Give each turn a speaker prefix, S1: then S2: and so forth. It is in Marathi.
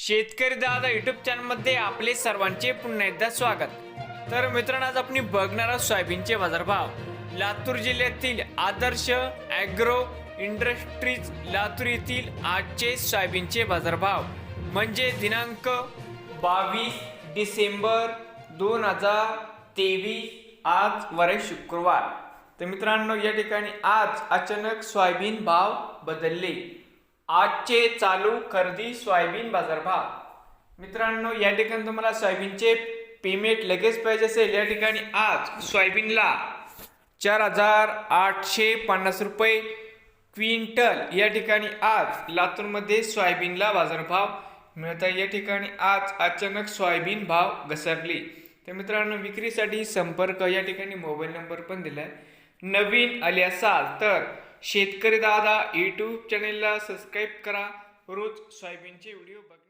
S1: शेतकरी दादा युट्यूब चॅनलमध्ये आपले सर्वांचे पुन्हा एकदा स्वागत. तर मित्रांनो आज आपण बघणार आहोत सोयाबीनचे बाजारभाव. लातूर जिल्ह्यातील आदर्श ॲग्रो इंडस्ट्रीज लातूर येथील आजचे सोयाबीनचे बाजारभाव. म्हणजे दिनांक बावीस डिसेंबर दोन हजार तेवीस आज वरे शुक्रवार. तर मित्रांनो या ठिकाणी आज अचानक सोयाबीन भाव बदलले. आजचे चालू खरेदी सोयाबीन बाजारभाव मित्रांनो या ठिकाणी तुम्हाला सोयाबीनचे पेमेंट लगेच पाहिजे असेल. या ठिकाणी आज सोयाबीनला चार हजार आठशे पन्नास रुपये क्विंटल या ठिकाणी आज लातूरमध्ये सोयाबीनला बाजारभाव मिळत आहे. या ठिकाणी आज अचानक सोयाबीन भाव घसरले. तर मित्रांनो विक्रीसाठी संपर्क या ठिकाणी मोबाईल नंबर पण दिला आहे नवीन आले असाल तर शेतकरी दादा यूट्यूब चॅनेलला सबस्क्राईब करा. रोज सोयाबीनचे व्हिडिओ बघा